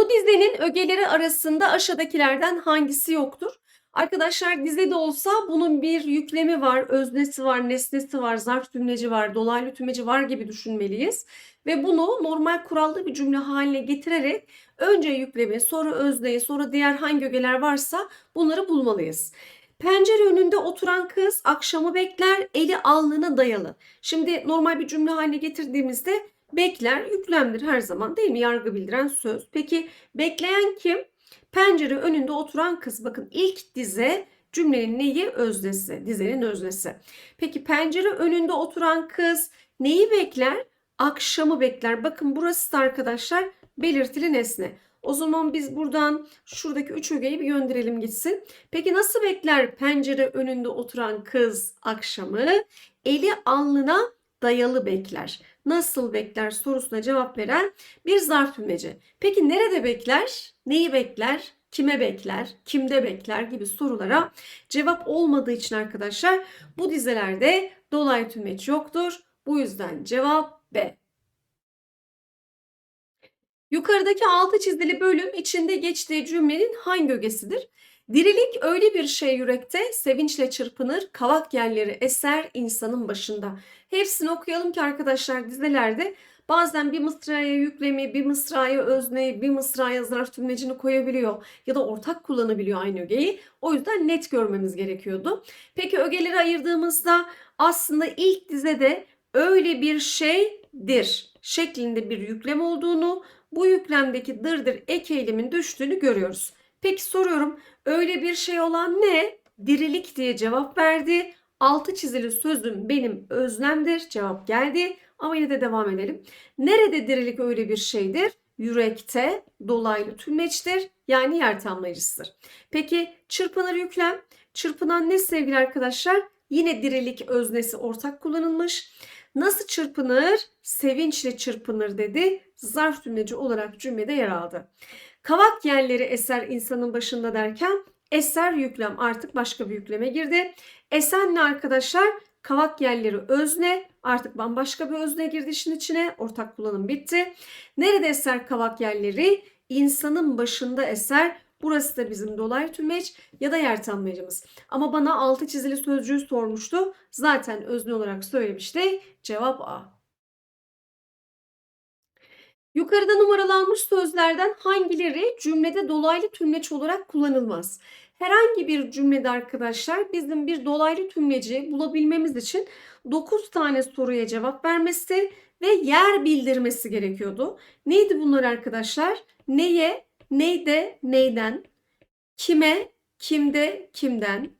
Bu dizenin ögeleri arasında aşağıdakilerden hangisi yoktur? Arkadaşlar dizede olsa bunun bir yüklemi var, öznesi var, nesnesi var, zarf tümleci var, dolaylı tümleci var gibi düşünmeliyiz. Ve bunu normal kurallı bir cümle haline getirerek önce yüklemi, sonra özneyi, sonra diğer hangi ögeler varsa bunları bulmalıyız. Pencere önünde oturan kız akşamı bekler, eli alnına dayalı. Şimdi normal bir cümle haline getirdiğimizde bekler yüklemdir her zaman değil mi? Yargı bildiren söz. Peki bekleyen kim? Pencere önünde oturan kız. Bakın ilk dize cümlenin neyi? Öznesi. Dizenin öznesi. Peki pencere önünde oturan kız neyi bekler? Akşamı bekler. Bakın burası da arkadaşlar belirtili nesne. O zaman biz buradan şuradaki üç ögeyi bir gönderelim gitsin. Peki nasıl bekler pencere önünde oturan kız akşamı? Eli alnına dayalı bekler. Nasıl bekler sorusuna cevap veren bir zarf tümleci. Peki nerede bekler? Neyi bekler? Kime bekler? Kimde bekler gibi sorulara cevap olmadığı için arkadaşlar bu dizelerde dolaylı tümeç yoktur. Bu yüzden cevap B. Yukarıdaki altı çizili bölüm içinde geçtiği cümlenin hangi ögesidir? Dirilik öyle bir şey yürekte, sevinçle çırpınır, kavak yerleri eser insanın başında. Hepsini okuyalım ki arkadaşlar dizelerde bazen bir mısraya yüklemi, bir mısraya özneyi, bir mısraya zarf tümlecini koyabiliyor ya da ortak kullanabiliyor aynı ögeyi. O yüzden net görmemiz gerekiyordu. Peki ögeleri ayırdığımızda aslında ilk dizede öyle bir şeydir şeklinde bir yüklem olduğunu, bu yüklemdeki dırdır ek eylemin düştüğünü görüyoruz. Peki soruyorum öyle bir şey olan ne? Dirilik diye cevap verdi. Altı çizili sözüm benim özlemdir. Cevap geldi. Ama yine de devam edelim. Nerede dirilik öyle bir şeydir? Yürekte dolaylı tümleçtir. Yani yer tamlayıcısıdır. Peki çırpınır yüklem. Çırpınan ne sevgili arkadaşlar? Yine dirilik öznesi ortak kullanılmış. Nasıl çırpınır? Sevinçle çırpınır dedi. Zarf tümleci olarak cümlede yer aldı. Kavak yerleri eser insanın başında derken eser yüklem artık başka bir yükleme girdi. Esen ne arkadaşlar? Kavak yerleri özne artık bambaşka bir özne girdi işin içine. Ortak kullanım bitti. Nerede eser kavak yerleri? İnsanın başında eser. Burası da bizim dolaylı tümeç ya da yer tamlayıcımız. Ama bana altı çizili sözcüğü sormuştu. Zaten özne olarak söylemişti. Cevap A. Yukarıda numaralanmış sözlerden hangileri cümlede dolaylı tümleç olarak kullanılmaz? Herhangi bir cümlede arkadaşlar bizim bir dolaylı tümleci bulabilmemiz için 9 tane soruya cevap vermesi ve yer bildirmesi gerekiyordu. Neydi bunlar arkadaşlar? Neye, neyde, neyden, kime, kimde, kimden,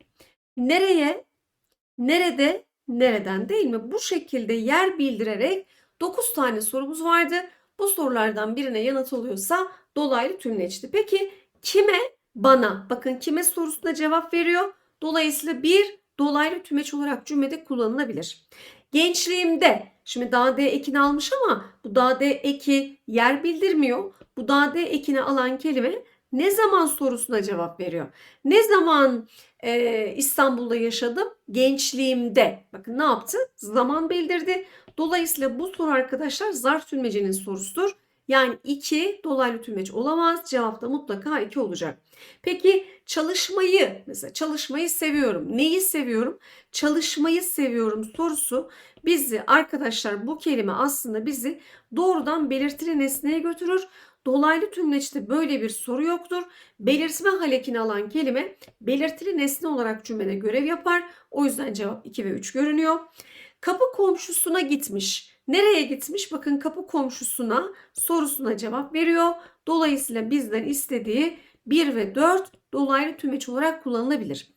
nereye, nerede, nereden değil mi? Bu şekilde yer bildirerek 9 tane sorumuz vardı. Bu sorulardan birine yanıt oluyorsa dolaylı tümleçti. Peki kime? Bana. Bakın kime sorusuna cevap veriyor. Dolayısıyla bir dolaylı tümeç olarak cümlede kullanılabilir. Gençliğimde şimdi daha D ekini almış ama bu daha D eki yer bildirmiyor. Bu daha D ekini alan kelime ne zaman sorusuna cevap veriyor. Ne zaman e, İstanbul'da yaşadım? Gençliğimde. Bakın ne yaptı? Zaman bildirdi. Dolayısıyla bu soru arkadaşlar zarf tümlecinin sorusudur. Yani 2 dolaylı tümleç olamaz. Cevap da mutlaka 2 olacak. Peki çalışmayı mesela çalışmayı seviyorum. Neyi seviyorum? Çalışmayı seviyorum sorusu bizi arkadaşlar bu kelime aslında bizi doğrudan belirtili nesneye götürür. Dolaylı tümleçte böyle bir soru yoktur. Belirtme halekini alan kelime belirtili nesne olarak cümlede görev yapar. O yüzden cevap 2 ve 3 görünüyor. Kapı komşusuna gitmiş. Nereye gitmiş? Bakın kapı komşusuna sorusuna cevap veriyor. Dolayısıyla bizden istediği 1 ve 4 dolaylı tümeç olarak kullanılabilir.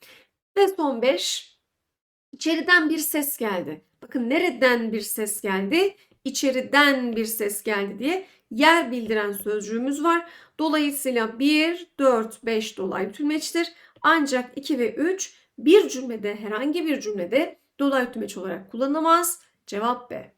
Ve son 5. İçeriden bir ses geldi. Bakın nereden bir ses geldi? İçeriden bir ses geldi diye yer bildiren sözcüğümüz var. Dolayısıyla 1, 4, 5 dolaylı tümeçtir. Ancak 2 ve 3 bir cümlede herhangi bir cümlede dolaylı tümeç olarak kullanılamaz. Cevap B.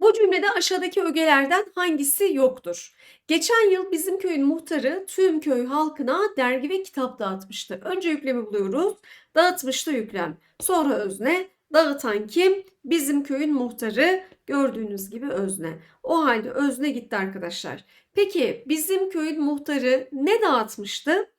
Bu cümlede aşağıdaki ögelerden hangisi yoktur? Geçen yıl bizim köyün muhtarı tüm köy halkına dergi ve kitap dağıtmıştı. Önce yüklemi buluyoruz. Dağıtmışta yüklem. Sonra özne. Dağıtan kim? Bizim köyün muhtarı. Gördüğünüz gibi özne. O halde özne gitti arkadaşlar. Peki bizim köyün muhtarı ne dağıtmıştı?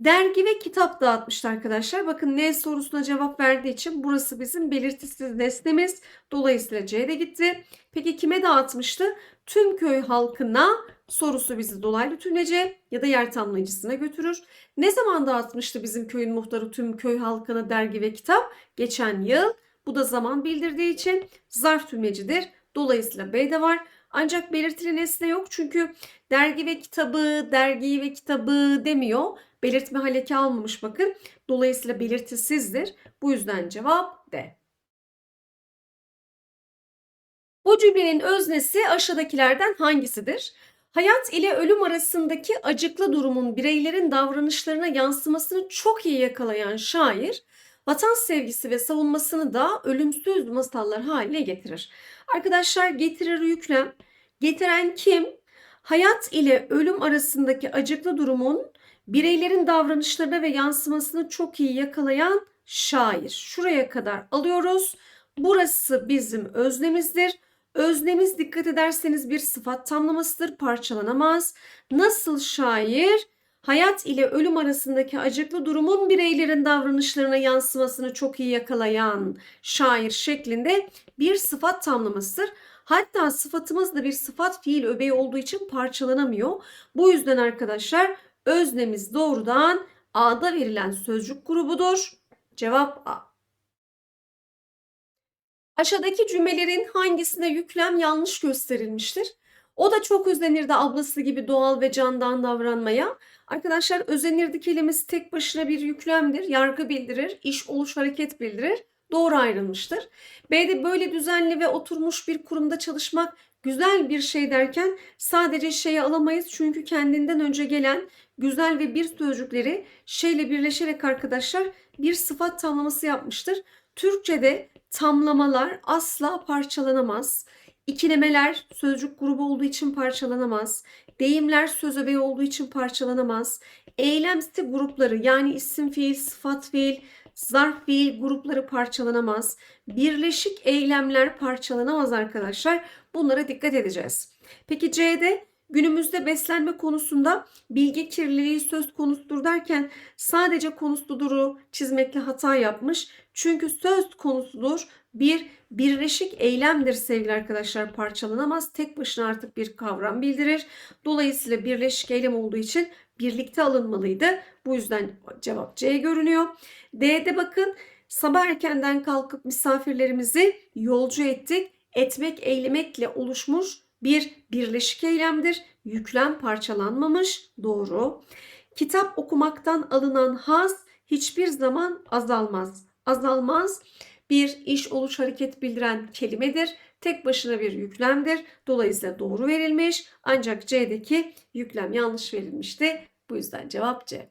Dergi ve kitap dağıtmıştı arkadaşlar. Bakın ne sorusuna cevap verdiği için burası bizim belirtisiz nesnemiz. Dolayısıyla C gitti. Peki kime dağıtmıştı? Tüm köy halkına sorusu bizi dolaylı tümlece ya da yer tamlayıcısına götürür. Ne zaman dağıtmıştı bizim köyün muhtarı tüm köy halkına dergi ve kitap? Geçen yıl. Bu da zaman bildirdiği için zarf tümlecidir. Dolayısıyla B de var. Ancak belirtili nesne yok çünkü dergi ve kitabı, dergiyi ve kitabı demiyor. Belirtme haleki almamış bakın. Dolayısıyla belirtisizdir. Bu yüzden cevap D. Bu cümlenin öznesi aşağıdakilerden hangisidir? Hayat ile ölüm arasındaki acıklı durumun bireylerin davranışlarına yansımasını çok iyi yakalayan şair, vatan sevgisi ve savunmasını da ölümsüz masallar haline getirir. Arkadaşlar getirir yüklem. Getiren kim? Hayat ile ölüm arasındaki acıklı durumun bireylerin davranışlarına ve yansımasını çok iyi yakalayan şair. Şuraya kadar alıyoruz. Burası bizim öznemizdir. Öznemiz dikkat ederseniz bir sıfat tamlamasıdır, parçalanamaz. Nasıl şair? Hayat ile ölüm arasındaki acıklı durumun bireylerin davranışlarına yansımasını çok iyi yakalayan şair şeklinde bir sıfat tamlamasıdır. Hatta sıfatımız da bir sıfat fiil öbeği olduğu için parçalanamıyor. Bu yüzden arkadaşlar öznemiz doğrudan A'da verilen sözcük grubudur. Cevap A. Aşağıdaki cümlelerin hangisinde yüklem yanlış gösterilmiştir? O da çok özenirdi ablası gibi doğal ve candan davranmaya. Arkadaşlar özenirdi kelimesi tek başına bir yüklemdir. Yargı bildirir, iş oluş hareket bildirir. Doğru ayrılmıştır. B'de böyle düzenli ve oturmuş bir kurumda çalışmak güzel bir şey derken sadece şeyi alamayız. Çünkü kendinden önce gelen güzel ve bir sözcükleri şeyle birleşerek arkadaşlar bir sıfat tamlaması yapmıştır. Türkçe'de tamlamalar asla parçalanamaz. İkilemeler sözcük grubu olduğu için parçalanamaz. Deyimler söz öbeği olduğu için parçalanamaz. Eylemsi grupları yani isim fiil, sıfat fiil, zarf fiil grupları parçalanamaz. Birleşik eylemler parçalanamaz arkadaşlar. Bunlara dikkat edeceğiz. Peki C'de günümüzde beslenme konusunda bilgi kirliliği söz konusudur derken sadece konusuduru çizmekle hata yapmış. Çünkü söz konusudur bir birleşik eylemdir sevgili arkadaşlar parçalanamaz. Tek başına artık bir kavram bildirir. Dolayısıyla birleşik eylem olduğu için birlikte alınmalıydı. Bu yüzden cevap C görünüyor. D'de bakın sabah erkenden kalkıp misafirlerimizi yolcu ettik. Etmek eylemekle oluşmuş bir birleşik eylemdir. Yüklem parçalanmamış. Doğru. Kitap okumaktan alınan haz hiçbir zaman azalmaz. Azalmaz bir iş oluş hareket bildiren kelimedir. Tek başına bir yüklemdir. Dolayısıyla doğru verilmiş. Ancak C'deki yüklem yanlış verilmişti. Bu yüzden cevap C.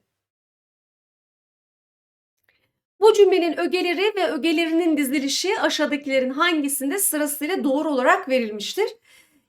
Bu cümlenin ögeleri ve ögelerinin dizilişi aşağıdakilerin hangisinde sırasıyla doğru olarak verilmiştir?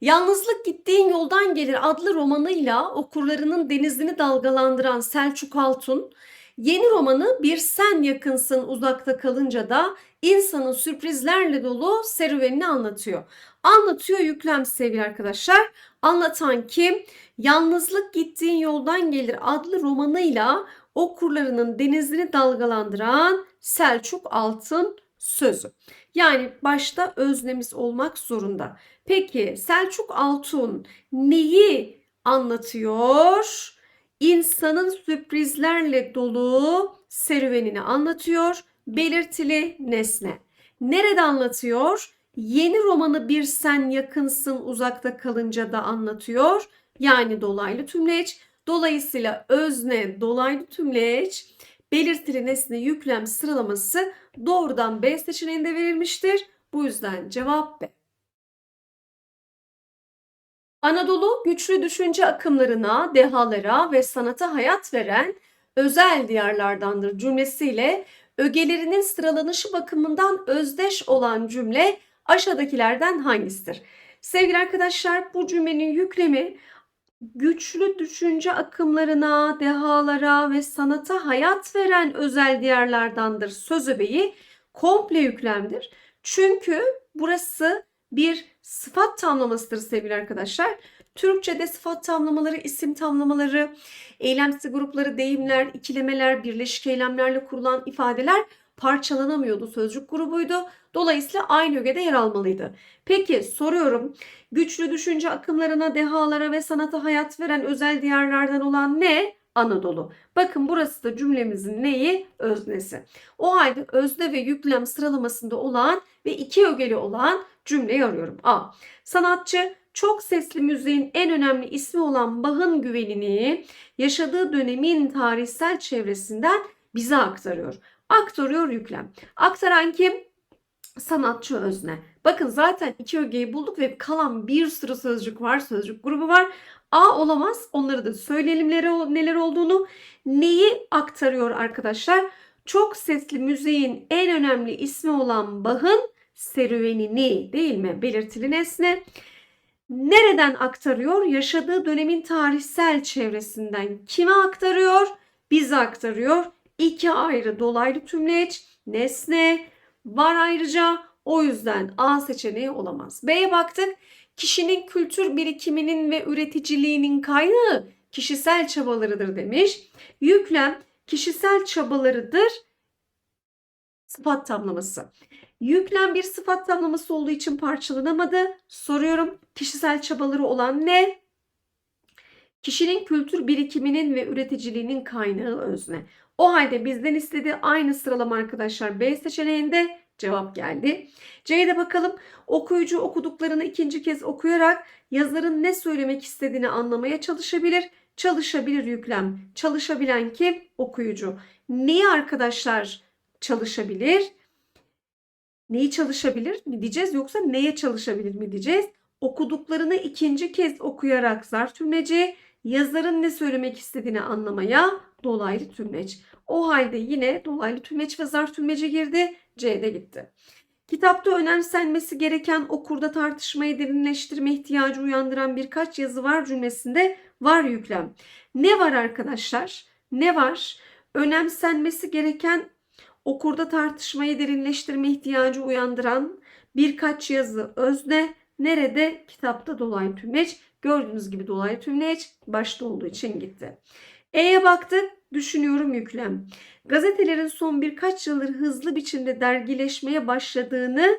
Yalnızlık gittiğin yoldan gelir adlı romanıyla okurlarının denizini dalgalandıran Selçuk Altun, yeni romanı Bir Sen Yakınsın Uzakta Kalınca da insanın sürprizlerle dolu serüvenini anlatıyor. Anlatıyor yüklem sevgili arkadaşlar. Anlatan kim? Yalnızlık gittiğin yoldan gelir adlı romanıyla okurlarının denizini dalgalandıran Selçuk Altın sözü. Yani başta öznemiz olmak zorunda. Peki Selçuk Altun neyi anlatıyor? İnsanın sürprizlerle dolu serüvenini anlatıyor. Belirtili nesne. Nerede anlatıyor? Yeni romanı bir sen yakınsın uzakta kalınca da anlatıyor. Yani dolaylı tümleç. Dolayısıyla özne dolaylı tümleç belirtili nesne yüklem sıralaması doğrudan B seçeneğinde verilmiştir. Bu yüzden cevap B. Anadolu güçlü düşünce akımlarına, dehalara ve sanata hayat veren özel diyarlardandır cümlesiyle ögelerinin sıralanışı bakımından özdeş olan cümle aşağıdakilerden hangisidir? Sevgili arkadaşlar bu cümlenin yüklemi güçlü düşünce akımlarına, dehalara ve sanata hayat veren özel diyarlardandır söz öbeği komple yüklemdir. Çünkü burası bir sıfat tamlamasıdır sevgili arkadaşlar. Türkçe'de sıfat tamlamaları, isim tamlamaları, eylemsi grupları, deyimler, ikilemeler, birleşik eylemlerle kurulan ifadeler parçalanamıyordu. Sözcük grubuydu. Dolayısıyla aynı ögede yer almalıydı. Peki soruyorum. Güçlü düşünce akımlarına, dehalara ve sanata hayat veren özel diyarlardan olan ne? Anadolu. Bakın burası da cümlemizin neyi? Öznesi. O halde özne ve yüklem sıralamasında olan ve iki ögeli olan cümleyi arıyorum. A. Sanatçı çok sesli müziğin en önemli ismi olan Bach'ın güvenini yaşadığı dönemin tarihsel çevresinden bize aktarıyor. Aktarıyor yüklem. Aktaran kim? Sanatçı özne. Bakın zaten iki ögeyi bulduk ve kalan bir sürü sözcük var, sözcük grubu var. A olamaz. Onları da söyleyelim neler, olduğunu. Neyi aktarıyor arkadaşlar? Çok sesli müziğin en önemli ismi olan Bach'ın serüvenini değil mi? Belirtili nesne. Nereden aktarıyor? Yaşadığı dönemin tarihsel çevresinden. Kime aktarıyor? Bize aktarıyor. İki ayrı dolaylı tümleç, nesne var ayrıca. O yüzden A seçeneği olamaz. B'ye baktık. Kişinin kültür birikiminin ve üreticiliğinin kaynağı kişisel çabalarıdır demiş. Yüklem kişisel çabalarıdır sıfat tamlaması. Yüklem bir sıfat tamlaması olduğu için parçalanamadı. Soruyorum kişisel çabaları olan ne? Kişinin kültür birikiminin ve üreticiliğinin kaynağı özne. O halde bizden istediği aynı sıralama arkadaşlar B seçeneğinde cevap geldi. C'ye de bakalım. Okuyucu okuduklarını ikinci kez okuyarak yazarın ne söylemek istediğini anlamaya çalışabilir. Çalışabilir yüklem. Çalışabilen kim? Okuyucu. Neyi arkadaşlar çalışabilir? Neyi çalışabilir mi diyeceğiz yoksa neye çalışabilir mi diyeceğiz? Okuduklarını ikinci kez okuyarak zarf tümleci, yazarın ne söylemek istediğini anlamaya dolaylı tümleç. O halde yine dolaylı tümleç ve zarf tümleci girdi. C'de gitti. Kitapta önemsenmesi gereken okurda tartışmayı derinleştirme ihtiyacı uyandıran birkaç yazı var cümlesinde var yüklem. Ne var arkadaşlar? Ne var? Önemsenmesi gereken okurda tartışmayı derinleştirme ihtiyacı uyandıran birkaç yazı özne nerede? Kitapta dolaylı tümleç. Gördüğünüz gibi dolaylı tümleç başta olduğu için gitti. E'ye baktık. Düşünüyorum yüklem. Gazetelerin son birkaç yıldır hızlı biçimde dergileşmeye başladığını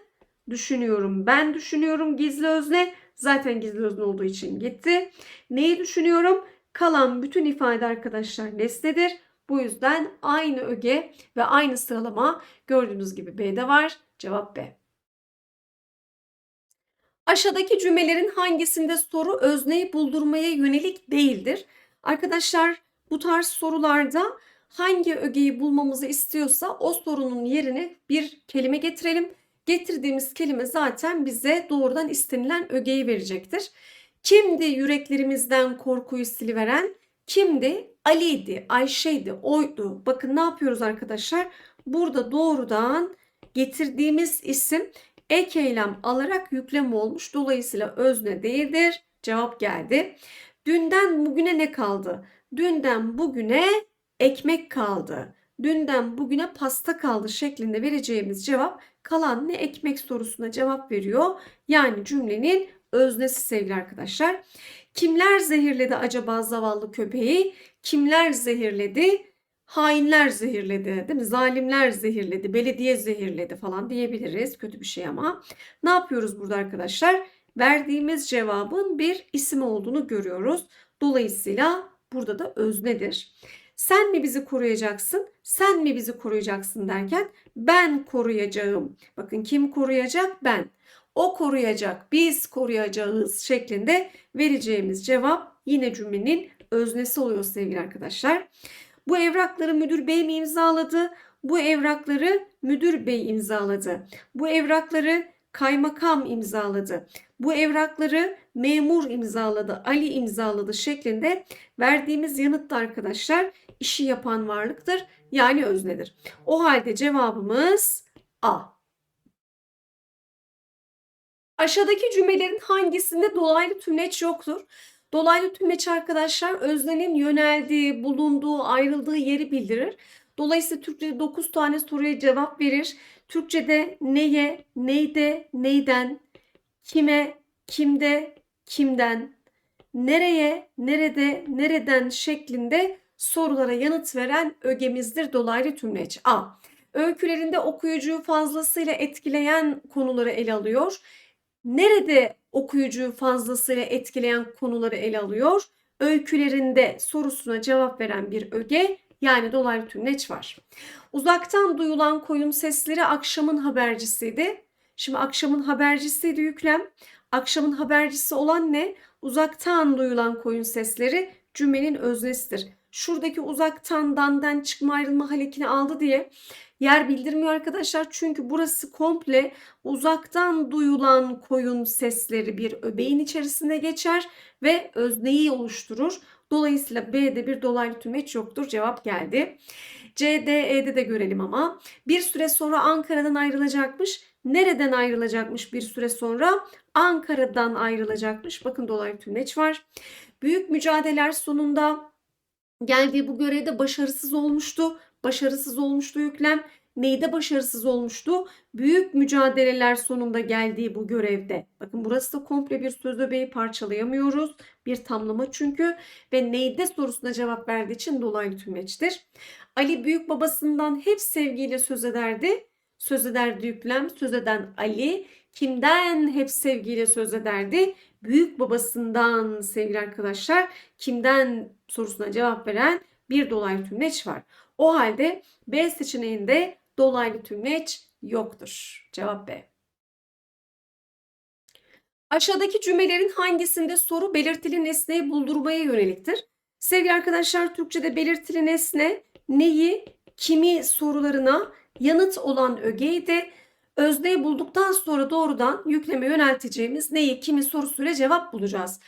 düşünüyorum. Ben düşünüyorum gizli özne. Zaten gizli özne olduğu için gitti. Neyi düşünüyorum? Kalan bütün ifade arkadaşlar nesnedir. Bu yüzden aynı öge ve aynı sıralama gördüğünüz gibi B'de var. Cevap B. Aşağıdaki cümlelerin hangisinde soru özneyi buldurmaya yönelik değildir? Arkadaşlar bu tarz sorularda hangi ögeyi bulmamızı istiyorsa o sorunun yerine bir kelime getirelim. Getirdiğimiz kelime zaten bize doğrudan istenilen ögeyi verecektir. Kimdi yüreklerimizden korkuyu siliveren? Kimdi? Ali'ydi, Ayşe'ydi, oydu. Bakın ne yapıyoruz arkadaşlar? Burada doğrudan getirdiğimiz isim ek eylem alarak yüklem olmuş. Dolayısıyla özne değildir. Cevap geldi. Dünden bugüne ne kaldı? Dünden bugüne ekmek kaldı. Dünden bugüne pasta kaldı şeklinde vereceğimiz cevap kalan ne ekmek sorusuna cevap veriyor. Yani cümlenin öznesi sevgili arkadaşlar. Kimler zehirledi acaba zavallı köpeği? Kimler zehirledi? Hainler zehirledi, değil mi? Zalimler zehirledi, belediye zehirledi falan diyebiliriz. Kötü bir şey ama. Ne yapıyoruz burada arkadaşlar? Verdiğimiz cevabın bir isim olduğunu görüyoruz. Dolayısıyla burada da öznedir. Sen mi bizi koruyacaksın? Sen mi bizi koruyacaksın derken ben koruyacağım. Bakın kim koruyacak? Ben. O koruyacak, biz koruyacağız şeklinde vereceğimiz cevap yine cümlenin öznesi oluyor sevgili arkadaşlar. Bu evrakları müdür bey mi imzaladı? Bu evrakları müdür bey imzaladı. Bu evrakları kaymakam imzaladı. Bu evrakları memur imzaladı, Ali imzaladı şeklinde verdiğimiz yanıt da arkadaşlar işi yapan varlıktır. Yani öznedir. O halde cevabımız A. Aşağıdaki cümlelerin hangisinde dolaylı tümleç yoktur? Dolaylı tümleç arkadaşlar öznenin yöneldiği, bulunduğu, ayrıldığı yeri bildirir. Dolayısıyla Türkçe'de 9 tane soruya cevap verir. Türkçe'de neye, neyde, neyden, kime, kimde, kimden, nereye, nerede, nereden şeklinde sorulara yanıt veren ögemizdir dolaylı tümleç. A. Öykülerinde okuyucuyu fazlasıyla etkileyen konuları ele alıyor. Nerede okuyucuyu fazlasıyla etkileyen konuları ele alıyor? Öykülerinde sorusuna cevap veren bir öge yani dolaylı tümleç var. Uzaktan duyulan koyun sesleri akşamın habercisiydi. Şimdi akşamın habercisiydi yüklem. Akşamın habercisi olan ne? Uzaktan duyulan koyun sesleri cümlenin öznesidir. Şuradaki uzaktan dandan çıkma ayrılma halekini aldı diye yer bildirmiyor arkadaşlar. Çünkü burası komple uzaktan duyulan koyun sesleri bir öbeğin içerisinde geçer ve özneyi oluşturur. Dolayısıyla B'de bir dolaylı tümeç yoktur. Cevap geldi. C, D, E'de de görelim ama. Bir süre sonra Ankara'dan ayrılacakmış. Nereden ayrılacakmış bir süre sonra? Ankara'dan ayrılacakmış. Bakın dolaylı tümleç var. Büyük mücadeleler sonunda geldiği bu görevde başarısız olmuştu. Başarısız olmuştu yüklem. Neyde başarısız olmuştu? Büyük mücadeleler sonunda geldiği bu görevde. Bakın burası da komple bir söz öbeği parçalayamıyoruz. Bir tamlama çünkü ve neyde sorusuna cevap verdiği için dolaylı tümleçtir. Ali büyük babasından hep sevgiyle söz ederdi. Söz ederdi yüklem. Söz eden Ali kimden hep sevgiyle söz ederdi? Büyük babasından sevgili arkadaşlar. Kimden sorusuna cevap veren bir dolaylı tümleç var. O halde B seçeneğinde dolaylı tümleç yoktur. Cevap B. Aşağıdaki cümlelerin hangisinde soru belirtili nesneyi buldurmaya yöneliktir? Sevgili arkadaşlar Türkçe'de belirtili nesne neyi, kimi sorularına yanıt olan ögeydi. Özneyi bulduktan sonra doğrudan yükleme yönelteceğimiz neyi, kimi sorusuyla cevap bulacağız.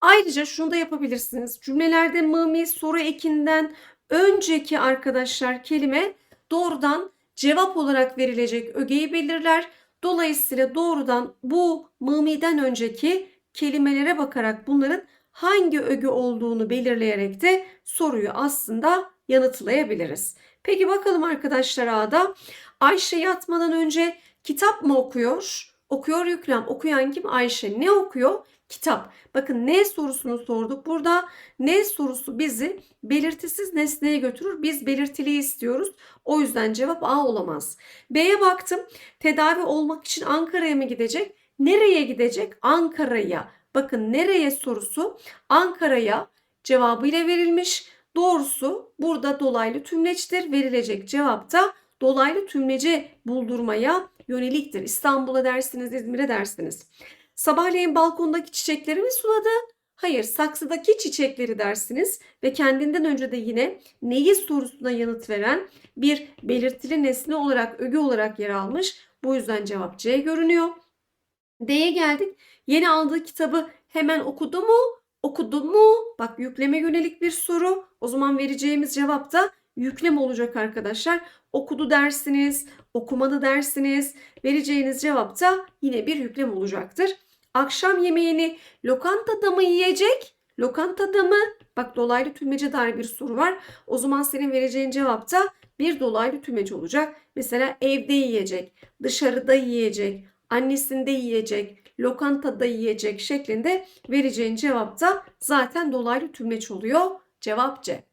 Ayrıca şunu da yapabilirsiniz. Cümlelerde mı, soru ekinden önceki arkadaşlar kelime doğrudan cevap olarak verilecek ögeyi belirler. Dolayısıyla doğrudan bu mımiden önceki kelimelere bakarak bunların hangi öge olduğunu belirleyerek de soruyu aslında yanıtlayabiliriz. Peki bakalım arkadaşlar A'da Ayşe yatmadan önce kitap mı okuyor? Okuyor yüklem. Okuyan kim? Ayşe. Ne okuyor? Kitap. Bakın ne sorusunu sorduk. Burada ne sorusu bizi belirtisiz nesneye götürür. Biz belirtili istiyoruz. O yüzden cevap A olamaz. B'ye baktım. Tedavi olmak için Ankara'ya mı gidecek? Nereye gidecek? Ankara'ya. Bakın nereye sorusu Ankara'ya cevabıyla verilmiş. Doğrusu burada dolaylı tümleçtir. Verilecek cevap da dolaylı tümlece buldurmaya yöneliktir. İstanbul'a dersiniz, İzmir'e dersiniz. Sabahleyin balkondaki çiçekleri mi suladı? Hayır, saksıdaki çiçekleri dersiniz ve kendinden önce de yine neyi sorusuna yanıt veren bir belirtili nesne olarak, öge olarak yer almış. Bu yüzden cevap C görünüyor. D'ye geldik. Yeni aldığı kitabı hemen okudu mu? Okudu mu? Bak yükleme yönelik bir soru. O zaman vereceğimiz cevap da yüklem olacak arkadaşlar. Okudu dersiniz, okumadı dersiniz. Vereceğiniz cevap da yine bir yüklem olacaktır. Akşam yemeğini lokantada mı yiyecek? Lokantada mı? Bak dolaylı tümlece dair bir soru var. O zaman senin vereceğin cevap da bir dolaylı tümlece olacak. Mesela evde yiyecek, dışarıda yiyecek, annesinde yiyecek, lokantada yiyecek şeklinde vereceğin cevap da zaten dolaylı tümleç oluyor. Cevap C.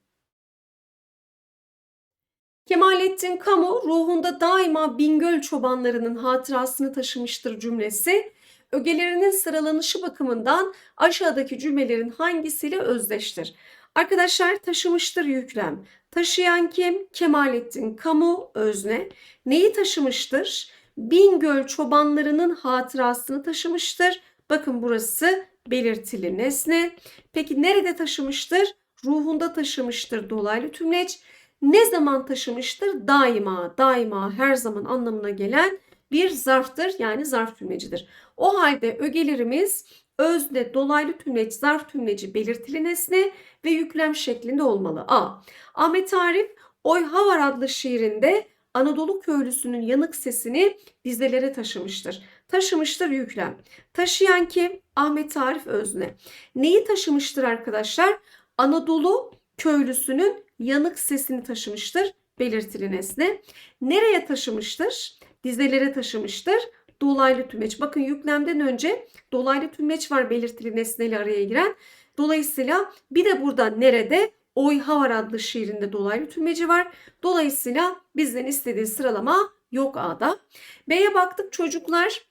Kemalettin Kamu ruhunda daima Bingöl çobanlarının hatırasını taşımıştır cümlesi. Ögelerinin sıralanışı bakımından aşağıdaki cümlelerin hangisiyle özdeştir? Arkadaşlar taşımıştır yüklem. Taşıyan kim? Kemalettin Kamu özne. Neyi taşımıştır? Bingöl çobanlarının hatırasını taşımıştır. Bakın burası belirtili nesne. Peki nerede taşımıştır? Ruhunda taşımıştır dolaylı tümleç. Ne zaman taşımıştır? Daima, daima, her zaman anlamına gelen bir zarftır. Yani zarf tümlecidir. O halde ögelerimiz özne, dolaylı tümleç, zarf tümleci, belirtili nesne ve yüklem şeklinde olmalı. A. Ahmet Arif Oy Havar adlı şiirinde Anadolu köylüsünün yanık sesini dizelere taşımıştır. Taşımıştır yüklem. Taşıyan kim? Ahmet Arif Özne. Neyi taşımıştır arkadaşlar? Anadolu köylüsünün yanık sesini taşımıştır belirtili nesne. Nereye taşımıştır? Dizelere taşımıştır. Dolaylı tümeç. Bakın yüklemden önce dolaylı tümeç var belirtili nesneyle araya giren. Dolayısıyla bir de burada nerede? Oyha var adlı şiirinde dolaylı tümleci var. Dolayısıyla bizden istediği sıralama yok A'da. B'ye baktık çocuklar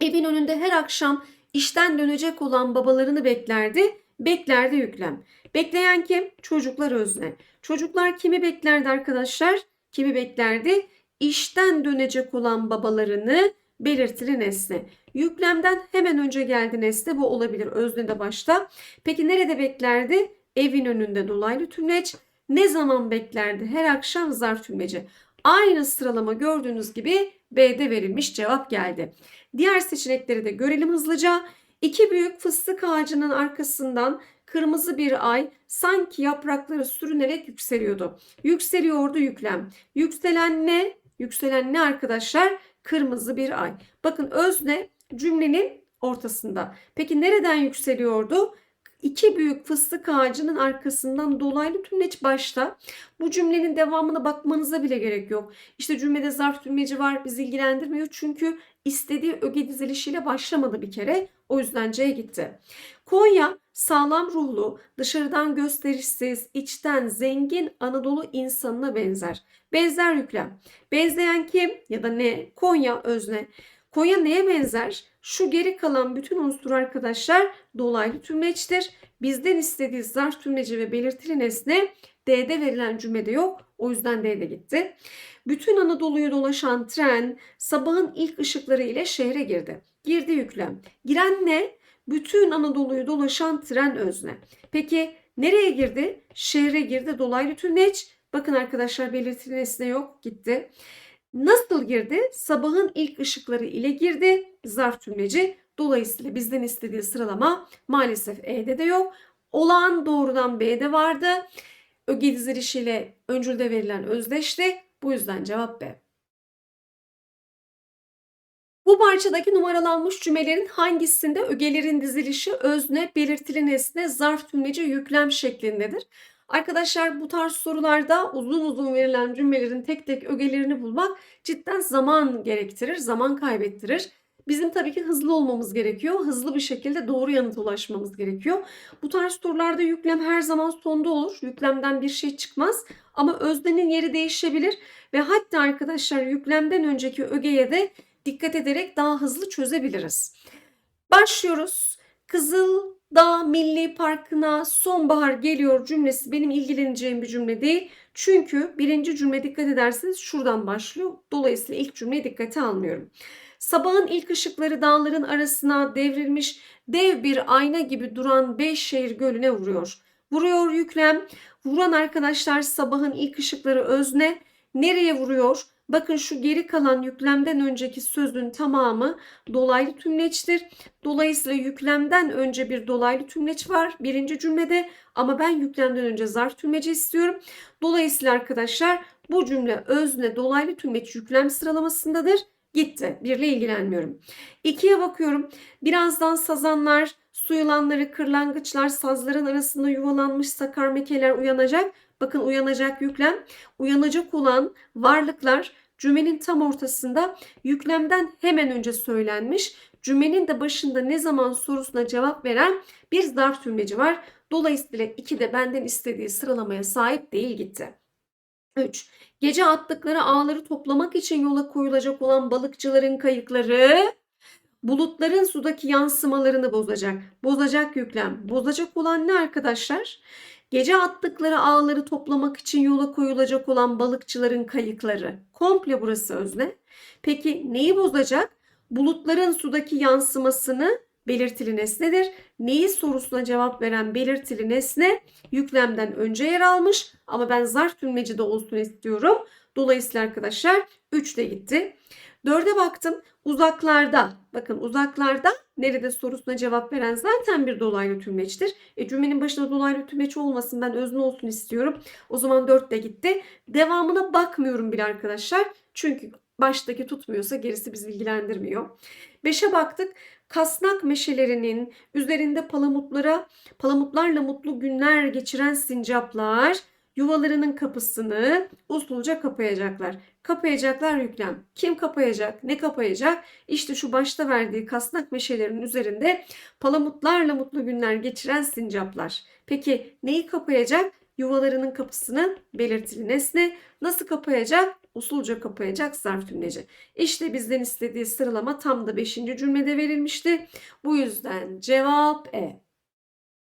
evin önünde her akşam işten dönecek olan babalarını beklerdi. Beklerdi yüklem. Bekleyen kim? Çocuklar özne. Çocuklar kimi beklerdi arkadaşlar? Kimi beklerdi? İşten dönecek olan babalarını belirtili nesne. Yüklemden hemen önce geldi nesne bu olabilir özne de başta. Peki nerede beklerdi? Evin önünde dolaylı tümleç. Ne zaman beklerdi? Her akşam zarf tümleci. Aynı sıralama gördüğünüz gibi B'de verilmiş cevap geldi. Diğer seçenekleri de görelim hızlıca. İki büyük fıstık ağacının arkasından kırmızı bir ay sanki yaprakları sürünerek yükseliyordu. Yükseliyordu yüklem. Yükselen ne? Yükselen ne arkadaşlar? Kırmızı bir ay. Bakın özne cümlenin ortasında. Peki nereden yükseliyordu? İki büyük fıstık ağacının arkasından dolaylı tümleç başta. Bu cümlenin devamına bakmanıza bile gerek yok. İşte cümlede zarf tümleci var bizi ilgilendirmiyor. Çünkü istediği öge dizilişiyle başlamadı bir kere. O yüzden C gitti. Konya sağlam ruhlu, dışarıdan gösterişsiz, içten zengin Anadolu insanına benzer. Benzer yüklem. Benzeyen kim ya da ne? Konya özne. Konya neye benzer? Şu geri kalan bütün unsur arkadaşlar dolaylı tümleçtir. Bizden istediği zarf tümleci ve belirtili nesne D'de verilen cümlede yok. O yüzden D'de gitti. Bütün Anadolu'yu dolaşan tren sabahın ilk ışıkları ile şehre girdi. Girdi yüklem. Giren ne? Bütün Anadolu'yu dolaşan tren özne. Peki nereye girdi? Şehre girdi dolaylı tümleç. Bakın arkadaşlar belirtili nesne yok gitti. Nasıl girdi? Sabahın ilk ışıkları ile girdi. Zarf tümleci. Dolayısıyla bizden istediği sıralama maalesef E'de de yok. Olağan doğrudan B'de vardı. Öge dizilişiyle öncülde verilen özdeşti. Bu yüzden cevap B. Bu parçadaki numaralanmış cümlelerin hangisinde ögelerin dizilişi özne, belirtili nesne, zarf tümleci, yüklem şeklindedir? Arkadaşlar bu tarz sorularda uzun uzun verilen cümlelerin tek tek ögelerini bulmak cidden zaman gerektirir, zaman kaybettirir. Bizim tabii ki hızlı olmamız gerekiyor. Hızlı bir şekilde doğru yanıta ulaşmamız gerekiyor. Bu tarz sorularda yüklem her zaman sonda olur. Yüklemden bir şey çıkmaz. Ama öznenin yeri değişebilir. Ve hatta arkadaşlar yüklemden önceki ögeye de dikkat ederek daha hızlı çözebiliriz. Başlıyoruz. Kızıl Dağ Milli Parkı'na sonbahar geliyor cümlesi benim ilgileneceğim bir cümle değil. Çünkü birinci cümle dikkat ederseniz şuradan başlıyor. Dolayısıyla ilk cümleyi dikkate almıyorum. Sabahın ilk ışıkları dağların arasına devrilmiş dev bir ayna gibi duran Beyşehir Gölü'ne vuruyor. Vuruyor yüklem. Vuran arkadaşlar sabahın ilk ışıkları özne. Nereye vuruyor? Bakın şu geri kalan yüklemden önceki sözün tamamı dolaylı tümleçtir. Dolayısıyla yüklemden önce bir dolaylı tümleç var birinci cümlede ama ben yüklemden önce zarf tümleci istiyorum. Dolayısıyla arkadaşlar bu cümle özne dolaylı tümleç yüklem sıralamasındadır. Gitti. Birle ilgilenmiyorum. İkiye bakıyorum. Birazdan sazanlar, su yılanları, kırlangıçlar, sazların arasında yuvalanmış sakar mekeler uyanacak. Bakın uyanacak yüklem. Uyanacak olan varlıklar cümlenin tam ortasında yüklemden hemen önce söylenmiş. Cümlenin de başında ne zaman sorusuna cevap veren bir zarf tümleci var. Dolayısıyla 2 de benden istediği sıralamaya sahip değil gitti. 3. Gece attıkları ağları toplamak için yola koyulacak olan balıkçıların kayıkları bulutların sudaki yansımalarını bozacak. Bozacak yüklem. Bozacak olan ne arkadaşlar? Gece attıkları ağları toplamak için yola koyulacak olan balıkçıların kayıkları. Komple burası özne. Peki neyi bozacak? Bulutların sudaki yansımasını belirtili nesnedir. Neyi sorusuna cevap veren belirtili nesne yüklemden önce yer almış ama ben zarf tümleci de olsun istiyorum. Dolayısıyla arkadaşlar 3 de gitti. 4'e baktım. Uzaklarda. Bakın uzaklarda nerede sorusuna cevap veren zaten bir dolaylı tümleçtir. E, cümlenin başında dolaylı tümleç olmasın ben özne olsun istiyorum. O zaman 4 de gitti. Devamına bakmıyorum bile arkadaşlar. Çünkü baştaki tutmuyorsa gerisi bizi ilgilendirmiyor. 5'e baktık. Kasnak meşelerinin üzerinde palamutlara, palamutlarla mutlu günler geçiren sincaplar yuvalarının kapısını usulca kapayacaklar. Kapayacaklar yüklem. Kim kapayacak? Ne kapayacak? İşte şu başta verdiği kasnak meşelerinin üzerinde palamutlarla mutlu günler geçiren sincaplar. Peki neyi kapayacak? Yuvalarının kapısını belirtili nesne. Nasıl kapayacak? Usulca kapayacak zarf tümleci. İşte bizden istediği sıralama tam da 5. cümlede verilmişti. Bu yüzden cevap E.